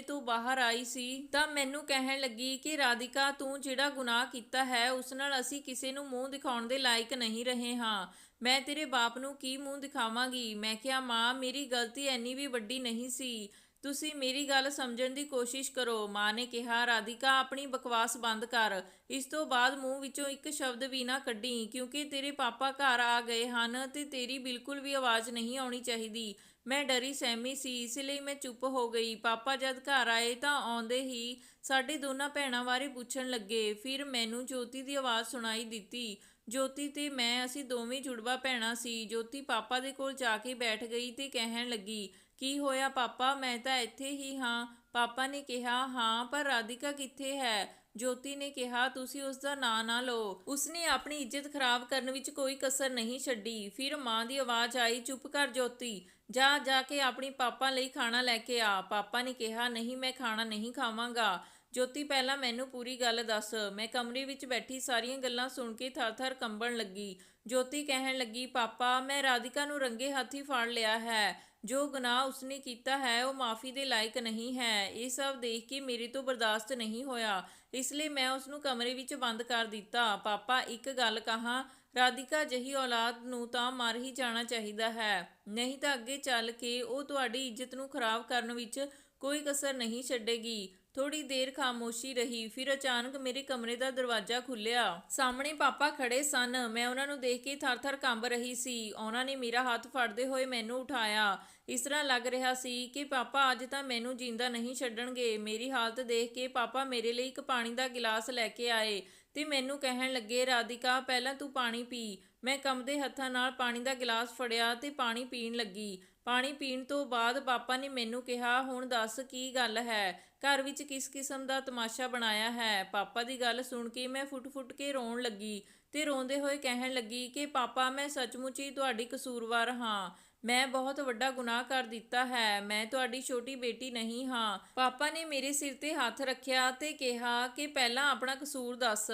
Speaker 1: ਤੋਂ ਬਾਹਰ ਆਈ ਸੀ ਤਾਂ ਮੈਨੂੰ ਕਹਿਣ ਲੱਗੀ ਕਿ, ਰਾਧਿਕਾ, ਤੂੰ ਜਿਹੜਾ ਗੁਨਾਹ ਕੀਤਾ ਹੈ, ਉਸ ਨਾਲ ਅਸੀਂ ਕਿਸੇ ਨੂੰ ਮੂੰਹ ਦਿਖਾਉਣ ਦੇ ਲਾਇਕ ਨਹੀਂ ਰਹੇ ਹਾਂ। ਮੈਂ ਤੇਰੇ ਬਾਪ ਨੂੰ ਕੀ ਮੂੰਹ ਦਿਖਾਵਾਂਗੀ? ਮੈਂ ਕਿਹਾ, ਮਾਂ, ਮੇਰੀ ਗਲਤੀ ਐਨੀ ਵੀ ਵੱਡੀ ਨਹੀਂ ਸੀ। ਤੁਸੀਂ ਮੇਰੀ ਗੱਲ ਸਮਝਣ ਦੀ ਕੋਸ਼ਿਸ਼ ਕਰੋ। ਮਾਂ ਨੇ ਕਿਹਾ, ਰਾਧਿਕਾ, ਆਪਣੀ ਬਕਵਾਸ ਬੰਦ ਕਰ। ਇਸ ਤੋਂ ਬਾਅਦ ਮੂੰਹ ਵਿੱਚੋਂ ਇੱਕ ਸ਼ਬਦ ਵੀ ਨਾ ਕੱਢੀ, ਕਿਉਂਕਿ ਤੇਰੇ ਪਾਪਾ ਘਰ ਆ ਗਏ ਹਨ ਤੇ ਤੇਰੀ ਬਿਲਕੁਲ ਵੀ ਆਵਾਜ਼ ਨਹੀਂ ਆਉਣੀ ਚਾਹੀਦੀ। ਮੈਂ ਡਰੀ ਸਹਿਮੀ ਸੀ, ਇਸ ਲਈ ਮੈਂ ਚੁੱਪ ਹੋ ਗਈ। ਪਾਪਾ ਜਦ ਘਰ ਆਏ ਤਾਂ ਆਉਂਦੇ ਹੀ ਸਾਡੇ ਦੋਨਾਂ ਭੈਣਾਂ ਬਾਰੇ ਪੁੱਛਣ ਲੱਗੇ। ਫਿਰ ਮੈਨੂੰ ਜੋਤੀ ਦੀ ਆਵਾਜ਼ ਸੁਣਾਈ ਦਿੱਤੀ। ਜੋਤੀ ਤੇ ਮੈਂ, ਅਸੀਂ ਦੋਵੇਂ ਜੁੜਵਾ ਭੈਣਾਂ ਸੀ। ਜੋਤੀ ਪਾਪਾ ਦੇ ਕੋਲ ਜਾ ਕੇ ਬੈਠ ਗਈ ਤੇ ਕਹਿਣ ਲੱਗੀ, ਕੀ ਹੋਇਆ ਪਾਪਾ? ਮੈਂ ਤਾਂ ਇੱਥੇ ਹੀ ਹਾਂ। ਪਾਪਾ ਨੇ ਕਿਹਾ, ਹਾਂ, ਪਰ ਰਾਧਿਕਾ ਕਿੱਥੇ ਹੈ? ਜੋਤੀ ਨੇ ਕਿਹਾ, ਤੁਸੀਂ ਉਸ ਦਾ ਨਾਂ ਨਾ ਲਓ। ਉਸਨੇ ਆਪਣੀ ਇੱਜ਼ਤ ਖਰਾਬ ਕਰਨ ਵਿੱਚ ਕੋਈ ਕਸਰ ਨਹੀਂ ਛੱਡੀ। ਫਿਰ ਮਾਂ ਦੀ ਆਵਾਜ਼ ਆਈ, ਚੁੱਪ ਕਰ ਜੋਤੀ, ਜਾ ਜਾ ਕੇ ਆਪਣੀ ਪਾਪਾ ਲਈ ਖਾਣਾ ਲੈ ਕੇ ਆ। ਪਾਪਾ ਨੇ ਕਿਹਾ, ਨਹੀਂ, ਮੈਂ ਖਾਣਾ ਨਹੀਂ ਖਾਵਾਂਗਾ। ਜੋਤੀ, ਪਹਿਲਾਂ ਮੈਨੂੰ ਪੂਰੀ ਗੱਲ ਦੱਸ। ਮੈਂ ਕਮਰੇ ਵਿੱਚ ਬੈਠੀ ਸਾਰੀਆਂ ਗੱਲਾਂ ਸੁਣ ਕੇ ਥਰ-ਥਰ ਕੰਬਣ ਲੱਗੀ। ਜੋਤੀ ਕਹਿਣ ਲੱਗੀ, ਪਾਪਾ, ਮੈਂ ਰਾਧਿਕਾ ਨੂੰ ਰੰਗੇ ਹੱਥੀ ਫੜ ਲਿਆ ਹੈ। ਜੋ ਗੁਨਾਹ ਉਸਨੇ ਕੀਤਾ ਹੈ, ਉਹ ਮਾਫੀ ਦੇ ਲਾਇਕ ਨਹੀਂ ਹੈ। ਇਹ ਸਭ ਦੇਖ ਕੇ ਮੇਰੇ ਤੋਂ ਬਰਦਾਸ਼ਤ ਨਹੀਂ ਹੋਇਆ। ਇਸ ਲਈ ਮੈਂ ਉਸ ਨੂੰ ਕਮਰੇ ਵਿੱਚ ਬੰਦ ਕਰ ਦਿੱਤਾ। ਪਾਪਾ, ਇੱਕ ਗੱਲ ਕਹਾਂ, ਰਾਧਿਕਾ ਜਹੀ ਔਲਾਦ ਨੂੰ ਤਾਂ ਮਰ ਹੀ ਜਾਣਾ ਚਾਹੀਦਾ ਹੈ। ਨਹੀਂ ਤਾਂ ਅੱਗੇ ਚੱਲ ਕੇ ਉਹ ਤੁਹਾਡੀ ਇੱਜ਼ਤ ਨੂੰ ਖਰਾਬ ਕਰਨ ਵਿੱਚ ਕੋਈ ਕਸਰ ਨਹੀਂ ਛੱਡੇਗੀ। ਥੋੜੀ ਦੇਰ ਖਾਮੋਸ਼ੀ ਰਹੀ, ਫਿਰ ਅਚਾਨਕ ਮੇਰੇ ਕਮਰੇ ਦਾ ਦਰਵਾਜ਼ਾ ਖੁੱਲਿਆ ਸਾਹਮਣੇ ਪਾਪਾ ਖੜੇ ਸਨ। ਮੈਂ ਉਹਨਾਂ ਨੂੰ ਦੇਖ ਕੇ ਥਰ-ਥਰ ਕੰਬ ਰਹੀ ਸੀ। ਉਹਨਾਂ ਨੇ ਮੇਰਾ ਹੱਥ ਫੜਦੇ ਹੋਏ ਮੈਨੂੰ ਉਠਾਇਆ। ਇਸ ਤਰ੍ਹਾਂ ਲੱਗ ਰਿਹਾ ਸੀ ਕਿ ਪਾਪਾ ਅੱਜ ਤਾਂ ਮੈਨੂੰ ਜਿੰਦਾ ਨਹੀਂ ਛੱਡਣਗੇ। ਮੇਰੀ ਹਾਲਤ ਦੇਖ ਕੇ ਪਾਪਾ ਮੇਰੇ ਲਈ ਇੱਕ ਪਾਣੀ ਦਾ ਗਿਲਾਸ ਲੈ ਕੇ ਆਏ ਤੇ ਮੈਨੂੰ ਕਹਿਣ ਲੱਗੇ, ਰਾਧਿਕਾ, ਪਹਿਲਾਂ ਤੂੰ ਪਾਣੀ ਪੀ। ਮੈਂ ਕੰਬਦੇ ਹੱਥਾਂ ਨਾਲ ਪਾਣੀ ਦਾ ਗਿਲਾਸ ਫੜਿਆ ਤੇ ਪਾਣੀ ਪੀਣ ਲੱਗੀ। ਪਾਣੀ ਪੀਣ ਤੋਂ ਬਾਅਦ ਪਾਪਾ ਨੇ ਮੈਨੂੰ ਕਿਹਾ, ਹੁਣ ਦੱਸ ਕੀ ਗੱਲ ਹੈ? ਘਰ ਵਿੱਚ ਕਿਸ ਕਿਸਮ ਦਾ ਤਮਾਸ਼ਾ ਬਣਾਇਆ ਹੈ? ਪਾਪਾ ਦੀ ਗੱਲ ਸੁਣ ਕੇ ਮੈਂ ਫੁੱਟ-ਫੁੱਟ ਕੇ ਰੋਣ ਲੱਗੀ ਤੇ ਰੋਂਦੇ ਹੋਏ ਕਹਿਣ ਲੱਗੀ ਕਿ, ਪਾਪਾ, ਮੈਂ ਸੱਚਮੁੱਚ ਹੀ ਤੁਹਾਡੀ ਕਸੂਰਵਾਰ ਹਾਂ। ਮੈਂ ਬਹੁਤ ਵੱਡਾ ਗੁਨਾਹ ਕਰ ਦਿੱਤਾ ਹੈ। ਮੈਂ ਤੁਹਾਡੀ ਛੋਟੀ ਬੇਟੀ ਨਹੀਂ ਹਾਂ। ਪਾਪਾ ਨੇ ਮੇਰੇ ਸਿਰ ਤੇ ਹੱਥ ਰੱਖਿਆ ਤੇ ਕਿਹਾ ਕਿ, ਪਹਿਲਾਂ ਆਪਣਾ ਕਸੂਰ ਦੱਸ।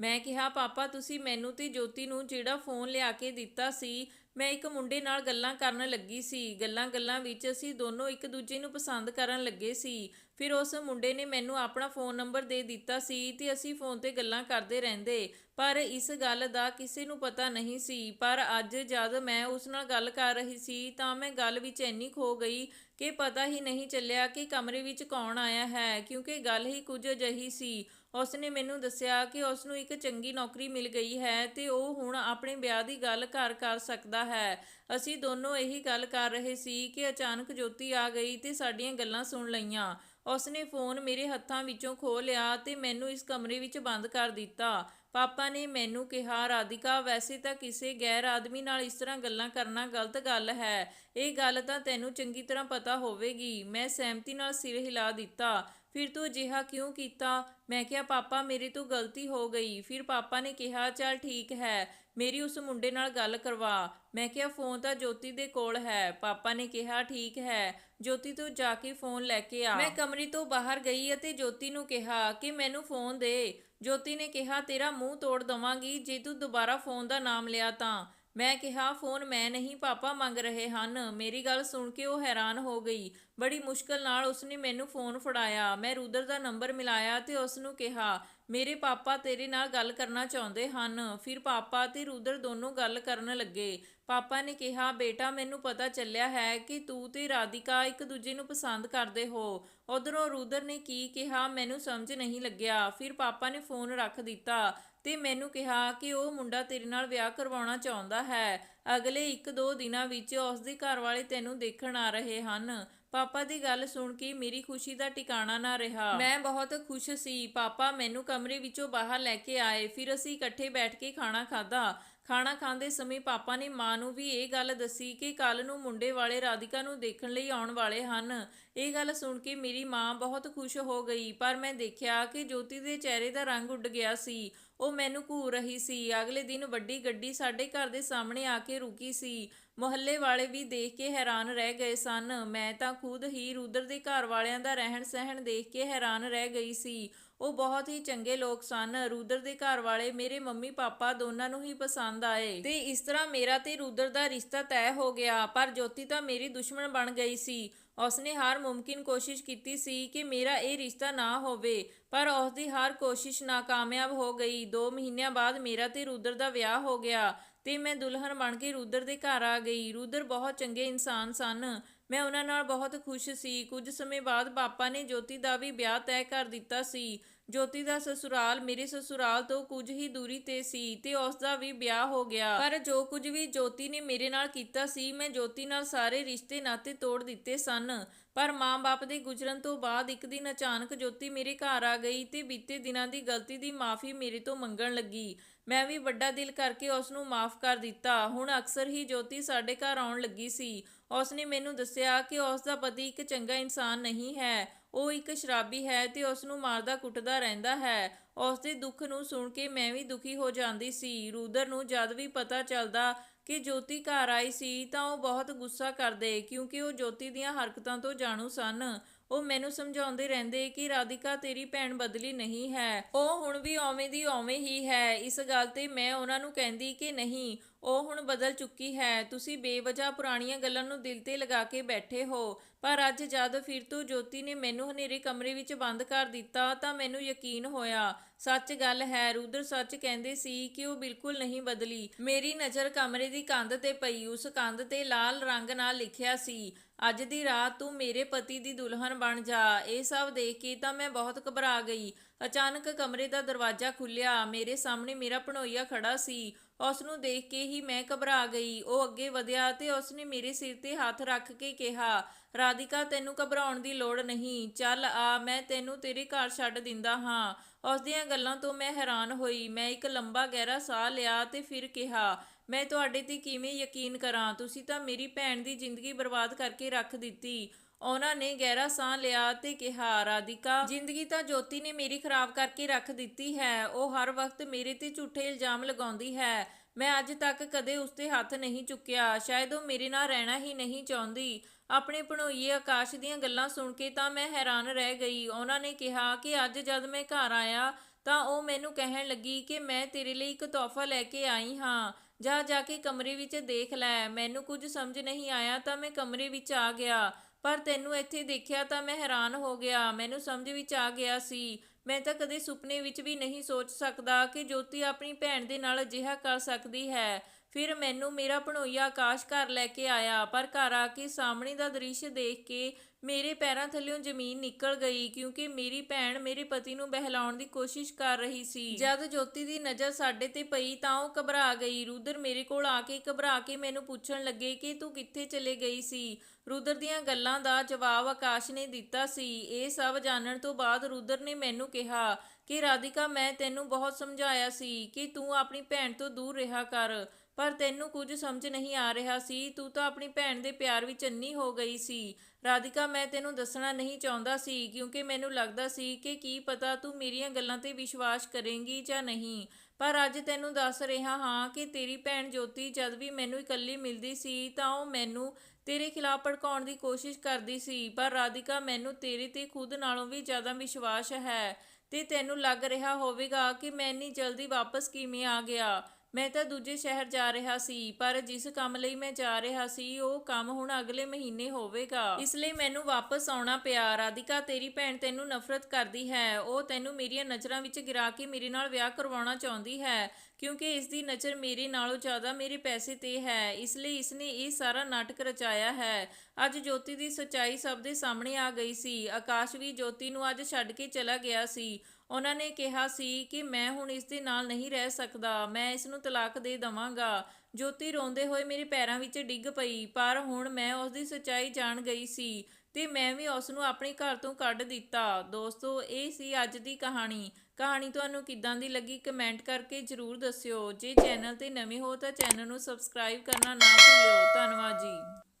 Speaker 1: ਮੈਂ ਕਿਹਾ, ਪਾਪਾ, ਤੁਸੀਂ ਮੈਨੂੰ ਤੇ ਜੋਤੀ ਨੂੰ ਜਿਹੜਾ ਫੋਨ ਲਿਆ ਕੇ ਦਿੱਤਾ ਸੀ ਮੈਂ ਇੱਕ ਮੁੰਡੇ ਨਾਲ ਗੱਲਾਂ ਕਰਨ ਲੱਗੀ ਸੀ। ਗੱਲਾਂ-ਗੱਲਾਂ ਵਿੱਚ ਅਸੀਂ ਦੋਨੋਂ ਇੱਕ ਦੂਜੇ ਨੂੰ ਪਸੰਦ ਕਰਨ ਲੱਗੇ ਸੀ। ਫਿਰ ਉਸ ਮੁੰਡੇ ਨੇ ਮੈਨੂੰ ਆਪਣਾ ਫੋਨ ਨੰਬਰ ਦੇ ਦਿੱਤਾ ਸੀ ਤੇ ਅਸੀਂ ਫੋਨ ਤੇ ਗੱਲਾਂ ਕਰਦੇ ਰਹਿੰਦੇ। ਪਰ ਇਸ ਗੱਲ ਦਾ ਕਿਸੇ ਨੂੰ ਪਤਾ ਨਹੀਂ ਸੀ। ਪਰ ਅੱਜ ਜਦ ਮੈਂ ਉਸ ਨਾਲ ਗੱਲ ਕਰ ਰਹੀ ਸੀ ਤਾਂ ਮੈਂ ਗੱਲ ਵਿੱਚ ਇੰਨੀ ਖੋ ਗਈ ਕਿ ਪਤਾ ਹੀ ਨਹੀਂ ਚੱਲਿਆ ਕਿ ਕਮਰੇ ਵਿੱਚ ਕੌਣ ਆਇਆ ਹੈ, ਕਿਉਂਕਿ ਗੱਲ ਹੀ ਕੁਝ ਅਜਿਹੀ ਸੀ। ਉਸ ਨੇ ਮੈਨੂੰ ਦੱਸਿਆ ਕਿ ਉਸ ਨੂੰ ਇੱਕ ਚੰਗੀ ਨੌਕਰੀ ਮਿਲ ਗਈ ਹੈ ਤੇ ਉਹ ਹੁਣ ਆਪਣੇ ਵਿਆਹ ਦੀ ਗੱਲ ਘਰ ਕਰ ਸਕਦਾ ਹੈ। ਅਸੀਂ ਦੋਨੋਂ ਇਹੀ ਗੱਲ ਕਰ ਰਹੇ ਸੀ ਕਿ ਅਚਾਨਕ ਜੋਤੀ ਆ ਗਈ ਤੇ ਸਾਡੀਆਂ ਗੱਲਾਂ ਸੁਣ ਲਈਆਂ। ਉਸ ਨੇ ਫੋਨ ਮੇਰੇ ਹੱਥਾਂ ਵਿੱਚੋਂ ਖੋਹ ਲਿਆ ਤੇ ਮੈਨੂੰ ਇਸ ਕਮਰੇ ਵਿੱਚ ਬੰਦ ਕਰ ਦਿੱਤਾ। ਪਾਪਾ ਨੇ ਮੈਨੂੰ ਕਿਹਾ, ਰਾਧਿਕਾ, ਵੈਸੇ ਤਾਂ ਕਿਸੇ ਗੈਰ ਆਦਮੀ ਨਾਲ ਇਸ ਤਰ੍ਹਾਂ ਗੱਲਾਂ ਕਰਨਾ ਗਲਤ ਗੱਲ ਹੈ। ਇਹ ਗੱਲ ਤਾਂ ਤੈਨੂੰ ਚੰਗੀ ਤਰ੍ਹਾਂ ਪਤਾ ਹੋਵੇਗੀ। ਮੈਂ ਸਹਿਮਤੀ ਨਾਲ ਸਿਰ ਹਿਲਾ ਦਿੱਤਾ। ਫਿਰ ਤੂੰ ਅਜਿਹਾ ਕਿਉਂ ਕੀਤਾ? ਮੈਂ ਕਿਹਾ, ਪਾਪਾ, ਮੇਰੇ ਤੋਂ ਗਲਤੀ ਹੋ ਗਈ। ਫਿਰ ਪਾਪਾ ਨੇ ਕਿਹਾ, ਚੱਲ ਠੀਕ ਹੈ, ਮੇਰੀ ਉਸ ਮੁੰਡੇ ਨਾਲ ਗੱਲ ਕਰਵਾ। ਮੈਂ ਕਿਹਾ, ਫੋਨ ਤਾਂ ਜੋਤੀ ਦੇ ਕੋਲ ਹੈ। ਪਾਪਾ ਨੇ ਕਿਹਾ, ਠੀਕ ਹੈ। ਜੋਤੀ ਤੋਂ ਜਾ ਕੇ ਫੋਨ ਲੈ ਕੇ ਆ। ਮੈਂ ਕਮਰੇ ਤੋਂ ਬਾਹਰ ਗਈ ਅਤੇ ਜੋਤੀ ਨੂੰ ਕਿਹਾ ਕਿ ਮੈਨੂੰ ਫੋਨ ਦੇ। ਜੋਤੀ ਨੇ ਕਿਹਾ, ਤੇਰਾ ਮੂੰਹ ਤੋੜ ਦਵਾਂਗੀ, ਜੇ ਤੂੰ ਦੁਬਾਰਾ ਫੋਨ ਦਾ ਨਾਮ ਲਿਆ ਤਾਂ। ਮੈਂ ਕਿਹਾ, ਫੋਨ ਮੈਂ ਨਹੀਂ, ਪਾਪਾ ਮੰਗ ਰਹੇ ਹਨ। ਮੇਰੀ ਗੱਲ ਸੁਣ ਕੇ ਉਹ ਹੈਰਾਨ ਹੋ ਗਈ। ਬੜੀ ਮੁਸ਼ਕਲ ਨਾਲ ਉਸਨੇ ਮੈਨੂੰ ਫੋਨ ਫੜਾਇਆ। ਮੈਂ ਰੁਦਰ ਦਾ ਨੰਬਰ ਮਿਲਾਇਆ ਤੇ ਉਸ ਨੂੰ ਕਿਹਾ, ਮੇਰੇ ਪਾਪਾ ਤੇਰੇ ਨਾਲ ਗੱਲ ਕਰਨਾ ਚਾਹੁੰਦੇ ਹਨ। ਫਿਰ ਪਾਪਾ ਤੇ ਰੁਦਰ ਦੋਨੋਂ ਗੱਲ ਕਰਨ ਲੱਗੇ। ਪਾਪਾ ਨੇ ਕਿਹਾ, ਬੇਟਾ, ਮੈਨੂੰ ਪਤਾ ਚੱਲਿਆ ਹੈ ਕਿ ਤੂੰ ਤੇ ਰਾਧਿਕਾ ਇੱਕ ਦੂਜੇ ਨੂੰ ਪਸੰਦ ਕਰਦੇ ਹੋ। ਉਧਰੋਂ ਰੁਦਰ ਨੇ ਕੀ ਕਿਹਾ, ਮੈਨੂੰ ਸਮਝ ਨਹੀਂ ਲੱਗਿਆ। ਫਿਰ ਪਾਪਾ ਨੇ ਫੋਨ ਰੱਖ ਦਿੱਤਾ ਤੇ ਮੈਨੂੰ ਕਿਹਾ ਕਿ ਉਹ ਮੁੰਡਾ ਤੇਰੇ ਨਾਲ ਵਿਆਹ ਕਰਵਾਉਣਾ ਚਾਹੁੰਦਾ ਹੈ। ਅਗਲੇ 1-2 ਦਿਨਾਂ ਵਿੱਚ ਉਸ ਦੇ ਘਰ ਵਾਲੇ ਤੈਨੂੰ ਦੇਖਣ ਆ ਰਹੇ ਹਨ। ਪਾਪਾ ਦੀ ਗੱਲ ਸੁਣ ਕੇ ਮੇਰੀ ਖੁਸ਼ੀ ਦਾ ਟਿਕਾਣਾ ਨਾ ਰਿਹਾ। ਮੈਂ ਬਹੁਤ ਖੁਸ਼ ਸੀ। ਪਾਪਾ ਮੈਨੂੰ ਕਮਰੇ ਵਿੱਚੋਂ ਬਾਹਰ ਲੈ ਕੇ ਆਏ। ਫਿਰ ਅਸੀਂ ਇਕੱਠੇ ਬੈਠ ਕੇ ਖਾਣਾ ਖਾਧਾ। ਖਾਣਾ ਖਾਂਦੇ ਸਮੇਂ ਪਾਪਾ ਨੇ ਮਾਂ ਨੂੰ ਵੀ ਇਹ ਗੱਲ ਦੱਸੀ ਕਿ ਕੱਲ ਨੂੰ ਮੁੰਡੇ ਵਾਲੇ ਰਾਧਿਕਾ ਨੂੰ ਦੇਖਣ ਲਈ ਆਉਣ ਵਾਲੇ ਹਨ। ਇਹ ਗੱਲ ਸੁਣ ਕੇ ਮੇਰੀ ਮਾਂ ਬਹੁਤ ਖੁਸ਼ ਹੋ ਗਈ, ਪਰ ਮੈਂ ਦੇਖਿਆ ਕਿ ਜੋਤੀ ਦੇ ਚਿਹਰੇ ਦਾ ਰੰਗ ਉੱਡ ਗਿਆ ਸੀ। ਉਹ ਮੈਨੂੰ ਘੂਰ ਰਹੀ ਸੀ। ਅਗਲੇ ਦਿਨ ਵੱਡੀ ਗੱਡੀ ਸਾਡੇ ਘਰ ਦੇ ਸਾਹਮਣੇ ਆ ਕੇ ਰੁਕੀ ਸੀ। ਮੁਹੱਲੇ ਵਾਲੇ ਵੀ ਦੇਖ ਕੇ ਹੈਰਾਨ ਰਹਿ ਗਏ ਸਨ। ਮੈਂ ਤਾਂ ਖੁਦ ਹੀ ਰੁਦਰ ਦੇ ਘਰ ਵਾਲਿਆਂ ਦਾ ਰਹਿਣ ਸਹਿਣ ਦੇਖ ਕੇ ਹੈਰਾਨ ਰਹਿ ਗਈ ਸੀ। ਉਹ ਬਹੁਤ ਹੀ ਚੰਗੇ ਲੋਕ ਸਨ। ਰੁਦਰ ਦੇ ਘਰ ਵਾਲੇ ਮੇਰੇ ਮੰਮੀ ਪਾਪਾ ਦੋਨਾਂ ਨੂੰ ਹੀ ਪਸੰਦ ਆਏ। ਤੇ ਇਸ ਤਰ੍ਹਾਂ ਮੇਰਾ ਤੇ ਰੁਦਰ ਦਾ ਰਿਸ਼ਤਾ ਤੈਅ ਹੋ ਗਿਆ, ਪਰ ਜੋਤੀ ਤਾਂ ਮੇਰੀ ਦੁਸ਼ਮਣ ਬਣ ਗਈ ਸੀ। ਉਸਨੇ ਹਰ ਮੁਮਕਿਨ ਕੋਸ਼ਿਸ਼ ਕੀਤੀ ਸੀ ਕਿ ਮੇਰਾ ਇਹ ਰਿਸ਼ਤਾ ਨਾ ਹੋਵੇ, ਪਰ ਉਸ ਦੀ ਹਰ ਕੋਸ਼ਿਸ਼ ਨਾਕਾਮਯਾਬ ਹੋ ਗਈ। 2 ਮਹੀਨਿਆਂ ਬਾਅਦ ਮੇਰਾ ਤੇ ਰੁਦਰ ਦਾ ਵਿਆਹ ਹੋ ਗਿਆ ਤੇ ਮੈਂ ਦੁਲਹਨ ਬਣ ਕੇ ਰੁਦਰ ਦੇ ਘਰ ਆ ਗਈ। ਰੁਦਰ ਬਹੁਤ ਚੰਗੇ ਇਨਸਾਨ ਸਨ। ਮੈਂ ਉਹਨਾਂ ਨਾਲ ਬਹੁਤ ਖੁਸ਼ ਸੀ। ਕੁਝ ਸਮੇਂ ਬਾਅਦ ਪਾਪਾ ਨੇ ਜੋਤੀ ਦਾ ਵੀ ਵਿਆਹ ਤੈਅ ਕਰ ਦਿੱਤਾ ਸੀ। ਜੋਤੀ ਦਾ ਸਸੁਰਾਲ ਮੇਰੇ ਸਸੁਰਾਲ ਤੋਂ ਕੁਝ ਹੀ ਦੂਰੀ ਤੇ ਸੀ ਤੇ ਉਸ ਦਾ ਵੀ ਵਿਆਹ ਹੋ ਗਿਆ। ਪਰ ਜੋ ਕੁਝ ਵੀ ਜੋਤੀ ਨੇ ਮੇਰੇ ਨਾਲ ਕੀਤਾ ਸੀ, ਮੈਂ ਜੋਤੀ ਨਾਲ ਸਾਰੇ ਰਿਸ਼ਤੇ ਨਾਤੇ ਤੋੜ ਦਿੱਤੇ ਸਨ। ਪਰ ਮਾਂ-ਬਾਪ ਦੇ ਗੁਜਰਨ ਤੋਂ ਬਾਅਦ ਇੱਕ ਦਿਨ ਅਚਾਨਕ ਜੋਤੀ ਮੇਰੇ ਘਰ ਆ ਗਈ ਤੇ ਬੀਤੇ ਦਿਨਾਂ ਦੀ ਗਲਤੀ ਦੀ ਮਾਫੀ ਮੇਰੇ ਤੋਂ ਮੰਗਣ ਲੱਗੀ। ਮੈਂ ਵੀ ਵੱਡਾ ਦਿਲ ਕਰਕੇ ਉਸ ਨੂੰ ਮਾਫ ਕਰ ਦਿੱਤਾ। ਹੁਣ ਅਕਸਰ ਹੀ ਜੋਤੀ ਸਾਡੇ ਘਰ ਆਉਣ ਲੱਗੀ ਸੀ। ਉਸ ਨੇ ਮੈਨੂੰ ਦੱਸਿਆ ਕਿ ਉਸ ਦਾ ਪਤੀ ਇੱਕ ਚੰਗਾ ਇਨਸਾਨ ਨਹੀਂ ਹੈ। ਉਹ ਇੱਕ ਸ਼ਰਾਬੀ ਹੈ ਤੇ ਉਸ ਨੂੰ ਮਾਰਦਾ ਕੁੱਟਦਾ ਰਹਿੰਦਾ ਹੈ। ਉਸ ਦੇ ਦੁੱਖ ਨੂੰ ਸੁਣ ਕੇ ਮੈਂ ਵੀ ਦੁਖੀ ਹੋ ਜਾਂਦੀ ਸੀ। ਰੂਦਰ ਨੂੰ ਜਦ ਵੀ ਪਤਾ ਚੱਲਦਾ ਕਿ ਜੋਤੀ ਘਰ ਆਈ ਸੀ ਤਾਂ ਉਹ ਬਹੁਤ ਗੁੱਸਾ ਕਰਦੇ ਕਿਉਂਕਿ ਉਹ ਜੋਤੀ ਦੀਆਂ ਹਰਕਤਾਂ ਤੋਂ ਜਾਣੂ ਸਨ। ਉਹ ਮੈਨੂੰ ਸਮਝਾਉਂਦੇ ਰਹਿੰਦੇ ਕਿ ਰਾਧਿਕਾ, ਤੇਰੀ ਭੈਣ ਬਦਲੀ ਨਹੀਂ ਹੈ। ਉਹ ਹੁਣ ਵੀ ਓਵੇਂ ਦੀ ਓਵੇਂ ਹੀ ਹੈ। ਇਸ ਗੱਲ ਤੇ ਮੈਂ ਉਹਨਾਂ ਨੂੰ ਕਹਿੰਦੀ ਕਿ ਨਹੀਂ, ਉਹ ਹੁਣ ਬਦਲ ਚੁੱਕੀ ਹੈ। ਤੁਸੀਂ ਬੇਵਜ੍ਹਾ ਪੁਰਾਣੀਆਂ ਗੱਲਾਂ ਨੂੰ ਦਿਲ ਤੇ ਲਗਾ ਕੇ ਬੈਠੇ ਹੋ। ਪਰ ਅੱਜ ਜਦ ਫਿਰ ਤੋਂ ਜੋਤੀ ਨੇ ਮੈਨੂੰ ਹਨੇਰੇ ਕਮਰੇ ਵਿੱਚ ਬੰਦ ਕਰ ਦਿੱਤਾ, ਤਾਂ ਮੈਨੂੰ ਯਕੀਨ ਹੋਇਆ ਸੱਚ ਗੱਲ ਹੈ, ਰੁਦਰ ਸੱਚ ਕਹਿੰਦੇ ਸੀ ਕਿ ਉਹ ਬਿਲਕੁਲ ਨਹੀਂ ਬਦਲੀ। ਮੇਰੀ ਨਜ਼ਰ ਕਮਰੇ ਦੀ ਕੰਧ ਤੇ ਪਈ, ਉਸ ਕੰਧ ਤੇ ਲਾਲ ਰੰਗ ਨਾਲ ਲਿਖਿਆ ਸੀ, ਅੱਜ ਦੀ ਰਾਤ ਤੂੰ ਮੇਰੇ ਪਤੀ ਦੀ ਦੁਲਹਨ ਬਣ ਜਾ। ਇਹ ਸਭ ਦੇਖ ਕੇ ਤਾਂ ਮੈਂ ਬਹੁਤ ਘਬਰਾ ਗਈ। ਅਚਾਨਕ ਕਮਰੇ ਦਾ ਦਰਵਾਜ਼ਾ ਖੁੱਲਿਆ ਮੇਰੇ ਸਾਹਮਣੇ ਮੇਰਾ ਭਣੋਈਆ ਖੜਾ ਸੀ। ਉਸ ਨੂੰ ਦੇਖ ਕੇ ਹੀ ਮੈਂ ਘਬਰਾ ਗਈ। ਉਹ ਅੱਗੇ ਵਧਿਆ ਤੇ ਉਸ ਨੇ ਮੇਰੇ ਸਿਰ ਤੇ ਹੱਥ ਰੱਖ ਕੇ ਕਿਹਾ, ਰਾਧਿਕਾ, ਤੈਨੂੰ ਘਬਰਾਉਣ ਦੀ ਲੋੜ ਨਹੀਂ। ਚੱਲ ਆ, ਮੈਂ ਤੈਨੂੰ ਤੇਰੇ ਘਰ ਛੱਡ ਦਿੰਦਾ ਹਾਂ। ਉਸ ਦੀਆਂ ਗੱਲਾਂ ਤੋਂ ਮੈਂ ਹੈਰਾਨ ਹੋਈ। ਮੈਂ ਇੱਕ ਲੰਬਾ ਗਹਿਰਾ ਸਾਹ ਲਿਆ ਤੇ ਫਿਰ ਕਿਹਾ, ਮੈਂ ਤੁਹਾਡੇ ਤੇ ਕਿਵੇਂ ਯਕੀਨ ਕਰਾਂ? ਤੁਸੀਂ ਤਾਂ ਮੇਰੀ ਭੈਣ ਦੀ ਜ਼ਿੰਦਗੀ ਬਰਬਾਦ ਕਰਕੇ ਰੱਖ ਦਿੱਤੀ। ਉਹਨਾਂ ਨੇ ਗਹਿਰਾ ਸਾਹ ਲਿਆ ਤੇ ਕਿਹਾ, ਰਾਧਿਕਾ, ਜ਼ਿੰਦਗੀ ਤਾਂ ਜੋਤੀ ਨੇ ਮੇਰੀ ਖਰਾਬ ਕਰਕੇ ਰੱਖ ਦਿੱਤੀ ਹੈ। ਉਹ ਹਰ ਵਕਤ ਮੇਰੇ ਤੇ ਝੂਠੇ ਇਲਜ਼ਾਮ ਲਗਾਉਂਦੀ ਹੈ। ਮੈਂ ਅੱਜ ਤੱਕ ਕਦੇ ਉਸ ਤੇ ਹੱਥ ਨਹੀਂ ਚੁੱਕਿਆ। ਸ਼ਾਇਦ ਉਹ ਮੇਰੇ ਨਾਲ ਰਹਿਣਾ ਹੀ ਨਹੀਂ ਚਾਹੁੰਦੀ। ਆਪਣੇ ਭਣੋਈਏ ਆਕਾਸ਼ ਦੀਆਂ ਗੱਲਾਂ ਸੁਣ ਕੇ ਤਾਂ ਮੈਂ ਹੈਰਾਨ ਰਹਿ ਗਈ। ਉਹਨਾਂ ਨੇ ਕਿਹਾ ਕਿ ਅੱਜ ਜਦ ਮੈਂ ਘਰ ਆਇਆ ਤਾਂ ਉਹ ਮੈਨੂੰ ਕਹਿਣ ਲੱਗੀ ਕਿ ਮੈਂ ਤੇਰੇ ਲਈ ਇੱਕ ਤੋਹਫਾ ਲੈ ਕੇ ਆਈ ਹਾਂ। ਜਾ ਜਾ ਕੇ ਕਮਰੇ ਵਿੱਚ ਦੇਖ ਲੈ। ਮੈਨੂੰ ਕੁਝ ਸਮਝ ਨਹੀਂ ਆਇਆ ਤਾਂ ਮੈਂ ਕਮਰੇ ਵਿੱਚ ਆ ਗਿਆ। ਪਰ ਤੈਨੂੰ ਇੱਥੇ ਦੇਖਿਆ ਤਾਂ ਮੈਂ ਹੈਰਾਨ ਹੋ ਗਿਆ। ਮੈਨੂੰ ਸਮਝ ਵਿੱਚ ਆ ਗਿਆ ਸੀ। ਮੈਂ ਤਾਂ ਕਦੇ ਸੁਪਨੇ ਵਿੱਚ ਵੀ ਨਹੀਂ ਸੋਚ ਸਕਦਾ ਕਿ ਜੋਤੀ ਆਪਣੀ ਭੈਣ ਦੇ ਨਾਲ ਅਜਿਹਾ ਕਰ ਸਕਦੀ ਹੈ। ਫਿਰ ਮੈਨੂੰ ਮੇਰਾ ਭਣੋਈਆ ਆਕਾਸ਼ ਘਰ ਲੈ ਕੇ ਆਇਆ, ਪਰ ਘਰ ਆ ਕੇ ਸਾਹਮਣੇ ਦਾ ਦ੍ਰਿਸ਼ ਦੇਖ ਕੇ ਮੇਰੇ ਪੈਰਾਂ ਥੱਲੇੋਂ ਜ਼ਮੀਨ ਨਿਕਲ ਗਈ, ਕਿਉਂਕਿ ਮੇਰੀ ਭੈਣ ਮੇਰੇ ਪਤੀ ਨੂੰ ਬਹਿਲਾਉਣ ਦੀ ਕੋਸ਼ਿਸ਼ ਕਰ ਰਹੀ ਸੀ। ਜਦ ਜੋਤੀ ਦੀ ਨਜ਼ਰ ਸਾਡੇ ਤੇ ਪਈ ਤਾਂ ਉਹ ਘਬਰਾ ਗਈ। ਰੁਦਰ ਮੇਰੇ ਕੋਲ ਆ ਕੇ ਘਬਰਾ ਕੇ ਮੈਨੂੰ ਪੁੱਛਣ ਲੱਗੇ ਕਿ ਤੂੰ ਕਿੱਥੇ ਚਲੇ ਗਈ ਸੀ? ਰੁਦਰ ਦੀਆਂ ਗੱਲਾਂ ਦਾ ਜਵਾਬ ਆਕਾਸ਼ ਨੇ ਦਿੱਤਾ ਸੀ। ਇਹ ਸਭ ਜਾਣਨ ਤੋਂ ਬਾਅਦ ਰੁਦਰ ਨੇ ਮੈਨੂੰ ਕਿਹਾ ਕਿ ਰਾਧਿਕਾ, ਮੈਂ ਤੈਨੂੰ ਬਹੁਤ ਸਮਝਾਇਆ ਸੀ ਕਿ ਤੂੰ ਆਪਣੀ ਭੈਣ ਤੋਂ ਦੂਰ ਰਿਹਾ ਕਰ। ਪਰ ਤੈਨੂੰ ਕੁਝ ਸਮਝ ਨਹੀਂ ਆ ਰਿਹਾ ਸੀ। ਤੂੰ ਤਾਂ ਆਪਣੀ ਭੈਣ ਦੇ ਪਿਆਰ ਵਿੱਚ ਅੰਨੀ ਹੋ ਗਈ ਸੀ। ਰਾਧਿਕਾ, ਮੈਂ ਤੈਨੂੰ ਦੱਸਣਾ ਨਹੀਂ ਚਾਹੁੰਦਾ ਸੀ, ਕਿਉਂਕਿ ਮੈਨੂੰ ਲੱਗਦਾ ਸੀ ਕਿ ਕੀ ਪਤਾ ਤੂੰ ਮੇਰੀਆਂ ਗੱਲਾਂ ਤੇ ਵਿਸ਼ਵਾਸ ਕਰੇਂਗੀ ਜਾਂ ਨਹੀਂ। ਪਰ ਅੱਜ ਤੈਨੂੰ ਦੱਸ ਰਿਹਾ ਹਾਂ ਕਿ ਤੇਰੀ ਭੈਣ ਜੋਤੀ ਜਦ ਵੀ ਮੈਨੂੰ ਇਕੱਲੀ ਮਿਲਦੀ ਸੀ ਤਾਂ ਉਹ ਮੈਨੂੰ ਤੇਰੇ ਖਿਲਾਫ ਭੜਕਾਉਣ ਦੀ ਕੋਸ਼ਿਸ਼ ਕਰਦੀ ਸੀ। ਪਰ ਰਾਧਿਕਾ, ਮੈਨੂੰ ਤੇਰੇ ਤੇ ਖੁਦ ਨਾਲੋਂ ਵੀ ਜ਼ਿਆਦਾ ਵਿਸ਼ਵਾਸ ਹੈ ਤੇ ਤੈਨੂੰ ਲੱਗ ਰਿਹਾ ਹੋਵੇਗਾ ਕਿ ਮੈਂ ਇੰਨੀ ਜਲਦੀ ਵਾਪਸ ਕਿਵੇਂ ਆ ਗਿਆ। ਮੈਂ ਤਾਂ ਦੂਜੇ ਸ਼ਹਿਰ ਜਾ ਰਿਹਾ ਸੀ, ਪਰ ਜਿਸ ਕੰਮ ਲਈ ਮੈਂ ਜਾ ਰਿਹਾ ਸੀ, ਉਹ ਕੰਮ ਹੁਣ ਅਗਲੇ ਮਹੀਨੇ ਹੋਵੇਗਾ। ਇਸ ਲਈ ਮੈਨੂੰ ਵਾਪਸ ਆਉਣਾ ਪਿਆ। ਰਾਧਿਕਾ, ਤੇਰੀ ਭੈਣ ਤੈਨੂੰ ਨਫ਼ਰਤ ਕਰਦੀ ਹੈ। ਉਹ ਤੈਨੂੰ ਮੇਰੀਆਂ ਨਜ਼ਰਾਂ ਵਿੱਚ ਗਿਰਾ ਕੇ ਮੇਰੇ ਨਾਲ ਵਿਆਹ ਕਰਵਾਉਣਾ ਚਾਹੁੰਦੀ ਹੈ, ਕਿਉਂਕਿ ਇਸ ਦੀ ਨਜ਼ਰ ਮੇਰੇ ਨਾਲੋਂ ਜ਼ਿਆਦਾ ਮੇਰੇ ਪੈਸੇ ਤੇ ਹੈ। ਇਸ ਲਈ ਇਸਨੇ ਇਹ ਸਾਰਾ ਨਾਟਕ ਰਚਾਇਆ ਹੈ। ਅੱਜ ਜੋਤੀ ਦੀ ਸੱਚਾਈ ਸਭ ਦੇ ਸਾਹਮਣੇ ਆ ਗਈ ਸੀ। ਆਕਾਸ਼ ਵੀ ਜੋਤੀ ਨੂੰ ਅੱਜ ਛੱਡ ਕੇ ਚਲਾ ਗਿਆ ਸੀ। ਉਹਨਾਂ ਨੇ ਕਿਹਾ ਸੀ ਕਿ ਮੈਂ ਹੁਣ ਇਸ ਦੇ ਨਾਲ ਨਹੀਂ ਰਹਿ ਸਕਦਾ, ਮੈਂ ਇਸ ਨੂੰ ਤਲਾਕ ਦੇ ਦਵਾਂਗਾ। ਜੋਤੀ ਰੋਂਦੇ ਹੋਏ ਮੇਰੇ ਪੈਰਾਂ ਵਿੱਚ ਡਿੱਗ ਪਈ, ਪਰ ਹੁਣ ਮੈਂ ਉਸ ਦੀ ਸੱਚਾਈ ਜਾਣ ਗਈ ਸੀ ਤੇ ਮੈਂ ਵੀ ਉਸ ਨੂੰ ਆਪਣੇ ਘਰ ਤੋਂ ਕੱਢ ਦਿੱਤਾ। ਦੋਸਤੋ, ਇਹ ਸੀ ਅੱਜ ਦੀ ਕਹਾਣੀ। ਕਹਾਣੀ ਤੁਹਾਨੂੰ ਕਿੱਦਾਂ ਦੀ ਲੱਗੀ ਕਮੈਂਟ ਕਰਕੇ ਜਰੂਰ ਦੱਸਿਓ। ਜੇ ਚੈਨਲ ਤੇ ਨਵੇਂ ਹੋ ਤਾਂ ਚੈਨਲ ਨੂੰ ਸਬਸਕ੍ਰਾਈਬ ਕਰਨਾ ਨਾ ਭੁੱਲਿਓ। ਧੰਨਵਾਦ ਜੀ।